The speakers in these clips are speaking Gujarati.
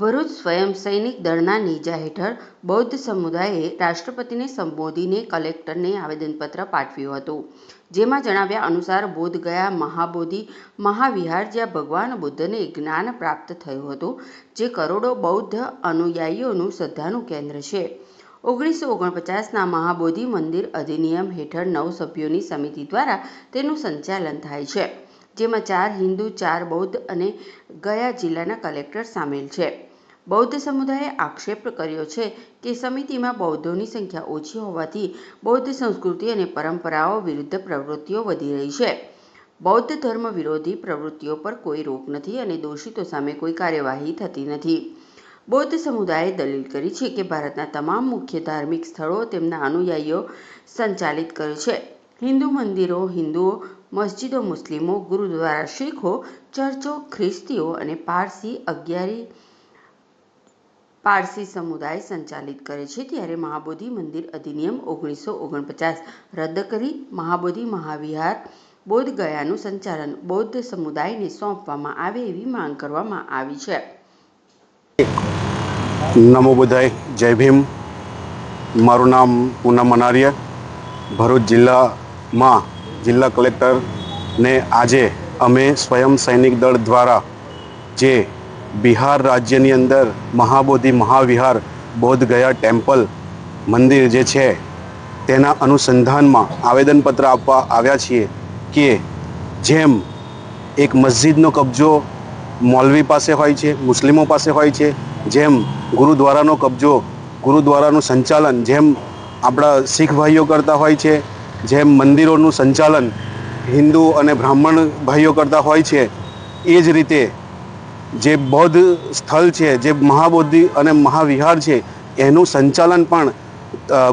ભરૂચ સ્વયં સૈનિક દળના નેજા હેઠળ બૌદ્ધ સમુદાયે રાષ્ટ્રપતિને સંબોધીને કલેક્ટરને આવેદનપત્ર પાઠવ્યું હતું. જેમાં જણાવ્યા અનુસાર બોધગયા મહાબોધિ મહાવિહાર જ્યાં ભગવાન બુદ્ધને જ્ઞાન પ્રાપ્ત થયું હતું, જે કરોડો બૌદ્ધ અનુયાયીઓનું શ્રદ્ધાનું કેન્દ્ર છે. ઓગણીસો ઓગણપચાસના મહાબોધિ મંદિર અધિનિયમ હેઠળ નવ સભ્યોની સમિતિ દ્વારા તેનું સંચાલન થાય છે, જેમાં ચાર હિન્દુ, ચાર બૌદ્ધ અને ગયા જિલ્લાના કલેક્ટર સામેલ છે. બૌદ્ધ સમુદાયે આક્ષેપ કર્યો છે કે સમિતિમાં બૌદ્ધોની સંખ્યા ઓછી હોવાથી બૌદ્ધ સંસ્કૃતિ અને પરંપરાઓ વિરુદ્ધ પ્રવૃત્તિઓ વધી રહી છે. બૌદ્ધ ધર્મ વિરોધી પ્રવૃત્તિઓ પર કોઈ રોક નથી અને દોષિતો સામે કોઈ કાર્યવાહી થતી નથી. બૌદ્ધ સમુદાયે દલીલ કરી છે કે ભારતના તમામ મુખ્ય ધાર્મિક સ્થળો તેમના અનુયાયીઓ સંચાલિત કરે છે. હિન્દુ મંદિરો, હિન્દુઓ, મસ્જિદો, મુસ્લિમો, ગુરુદ્વારા, શીખો, ચર્ચો, ખ્રિસ્તીઓ અને પારસી અગિયારી પારસી સમુદાય સંચાલિત કરે છે ત્યારે મહાબોધિ મંદિર અધિનિયમ ઓગણીસો ઓગણપચાસ રદ કરી મહાબોધિ મહાવિહાર બોધ ગયાનું સંચાલન બૌદ્ધ સમુદાયને સોંપવામાં આવે એવી માંગ કરવામાં આવી છે. નમો બધાય, જય ભીમ. મારું નામ પૂનમ અનાર્ય ભરૂચ જિલ્લામાં જિલ્લા કલેક્ટરને આજે અમે સ્વયં સૈનિક દળ દ્વારા જે બિહાર રાજ્યની અંદર મહાબોધિ મહાવિહાર બોધગયા ટેમ્પલ મંદિર જે છે, તેના અનુસંધાનમાં આવેદનપત્ર આપવા આવ્યા છીએ કે જેમ એક મસ્જિદનો કબજો મૌલવી પાસે હોય છે, મુસ્લિમો પાસે હોય છે, જેમ ગુરુદ્વારાનો કબજો, ગુરુદ્વારાનું સંચાલન, જેમ આપણા શીખ ભાઈઓ કરતા હોય છે, જેમ મંદિરોનું સંચાલન હિન્દુ અને બ્રાહ્મણ ભાઈઓ કરતા હોય છે, એ જ રીતે જે બૌદ્ધ સ્થળ છે, જે મહાબોધિ અને મહાવિહાર છે, એનું સંચાલન પણ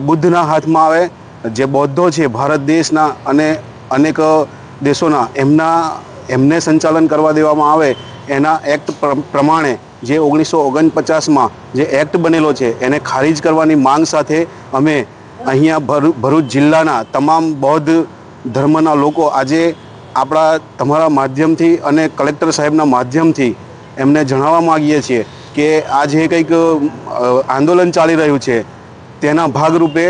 બુદ્ધના હાથમાં આવે. જે બૌદ્ધો છે, ભારત દેશના અને અનેક દેશોના, એમના, એમને સંચાલન કરવા દેવામાં આવે. એના એક્ટ પ્ર- પ્રમાણે જે ઓગણીસો ઓગણપચાસમાં જે એક્ટ બનેલો છે, એને ખારીજ કરવાની માંગ સાથે અમે અહીંયા ભરૂ, ભરૂચ જિલ્લાના તમામ બૌદ્ધ ધર્મના લોકો આજે આપણા તમારા માધ્યમથી અને કલેક્ટર સાહેબના માધ્યમથી એમને જણાવવા માગીએ છીએ કે આ જે કંઈક આંદોલન ચાલી રહ્યું છે, તેના ભાગરૂપે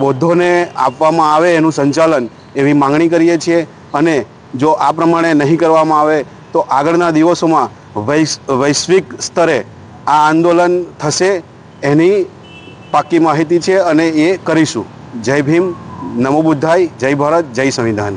બૌદ્ધોને આપવામાં આવે એનું સંચાલન એવી માંગણી કરીએ છીએ. અને જો આ પ્રમાણે નહીં કરવામાં આવે, તો આગળના દિવસોમાં વૈશ્વિક સ્તરે આ આંદોલન થશે એની પાક્કી માહિતી છે અને એ કરીશું. જય ભીમ, નમો બુદ્ધાય, જય ભારત, જય સંવિધાન.